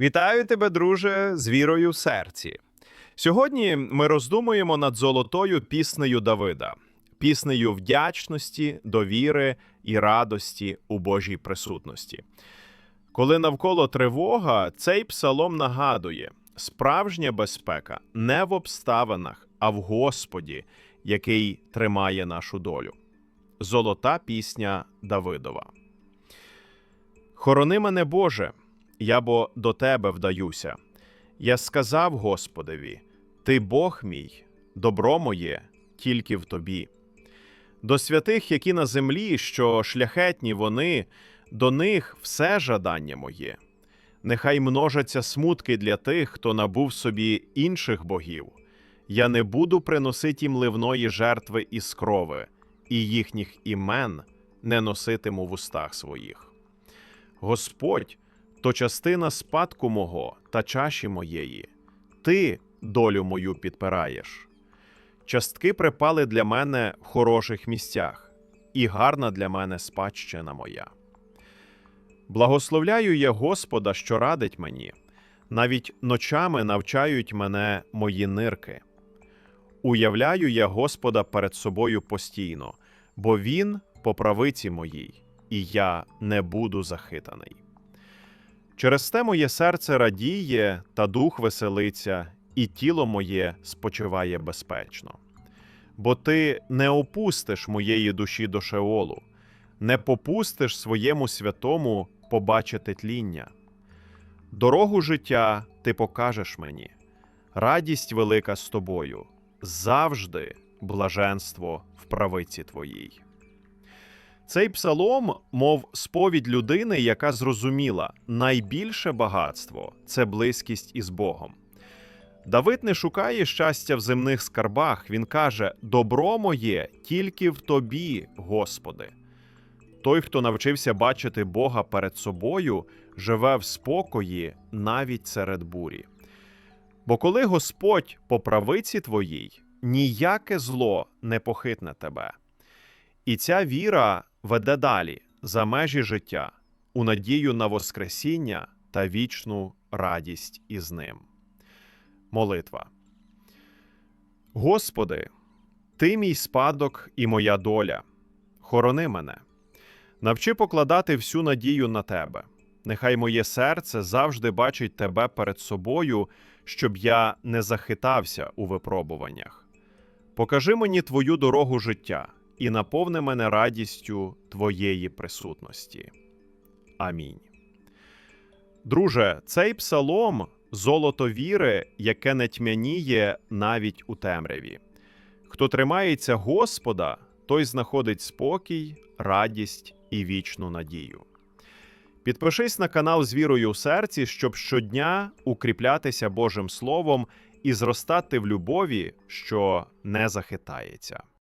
Вітаю тебе, друже, з вірою в серці. Сьогодні ми роздумуємо над золотою піснею Давида, піснею вдячності, довіри і радості у Божій присутності. Коли навколо тривога, цей псалом нагадує: справжня безпека не в обставинах, а в Господі, який тримає нашу долю. Золота пісня Давидова. Хорони мене, Боже, я бо до тебе вдаюся. Я сказав Господеві: Ти Бог мій, добро моє тільки в тобі. До святих, які на землі, що шляхетні вони, до них все жадання моє. Нехай множаться смутки для тих, хто набув собі інших богів. Я не буду приносити їм ливної жертви із крови, і їхніх імен не носитиму в устах своїх. Господь то частина спадку мого та чаші моєї. Ти долю мою підпираєш. Частки припали для мене в хороших місцях, і гарна для мене спадщина моя. Благословляю я Господа, що радить мені, навіть ночами навчають мене мої нирки. Уявляю я Господа перед собою постійно, бо Він по правиці моїй, і я не буду захитаний. Через те моє серце радіє, та дух веселиться, і тіло моє спочиває безпечно. Бо ти не опустиш моєї душі до Шеолу, не попустиш своєму святому побачити тління. Дорогу життя ти покажеш мені, радість велика з тобою, завжди блаженство в правиці твоїй. Цей псалом, мов сповідь людини, яка зрозуміла, найбільше багатство це близькість із Богом. Давид не шукає щастя в земних скарбах. Він каже: Добро моє тільки в тобі, Господи. Той, хто навчився бачити Бога перед собою, живе в спокої навіть серед бурі. Бо коли Господь по правиці твоїй, ніяке зло не похитне тебе. І ця віра веде далі за межі життя, у надію на Воскресіння та вічну радість із ним. Молитва. Господи, Ти мій спадок і моя доля. Хорони мене. Навчи покладати всю надію на Тебе. Нехай моє серце завжди бачить Тебе перед собою, щоб я не захитався у випробуваннях. Покажи мені Твою дорогу життя і наповни мене радістю Твоєї присутності. Амінь. Друже, цей псалом золото віри, яке не тьмяніє навіть у темряві. Хто тримається Господа, той знаходить спокій, радість і вічну надію. Підпишись на канал з вірою у серці, щоб щодня укріплятися Божим Словом і зростати в любові, що не захитається.